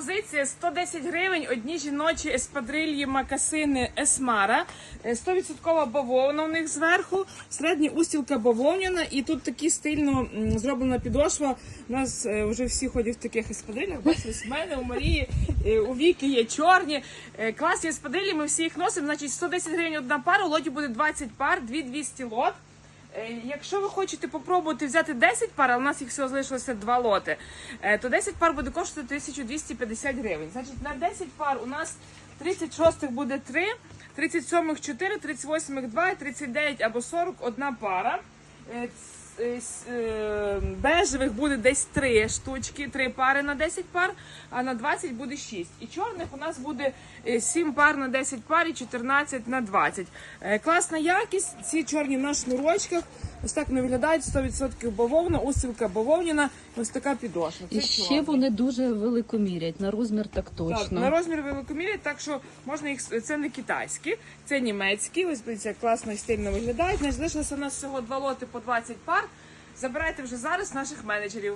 Пропозиція 110 гривень, одні жіночі еспадрильї макасини Есмара. Е, 100% бавовна у них зверху, середня устілка бавовняна, і тут такі стильно зроблена підошва. У нас е, вже всі ходять в таких еспадрилях. Бачите, з мене, у Марії, е, у Віки є чорні. Е, Класні еспадрилі, ми всі їх носимо. Значить, 110 гривень одна пара, у лоті буде 20 пар, 2200 лот. Е, Якщо ви хочете попробувати взяти 10 пар, а у нас їх всього залишилося два лоти, е, то 10 пар буде коштувати 1250 гривень. Значить, на 10 пар у нас 36 буде 3, 37 4, 38 2, 39 або 40 одна пара. Е, е, е, Бежевих буде десь 3 штучки, 3 пари на 10 пар, а на 20 буде 6. І чорних у нас буде 7 пар на 10 пар і 14 на 20. Е, Класна якість, ці чорні на шнурочках. Ось так вони виглядають 100% бавовна, устілка бавовняна, ось така підошва. Це І ще чорні. вони дуже велико мірять, на розмір так Так, точно. на розмір великомірі, так що можна їх це не китайські, це німецькі. Ось дивіться, класно і стильно виглядають. Значить, залишилося у нас всього два лоти по 20 пар. Забирайте вже зараз наших менеджерів.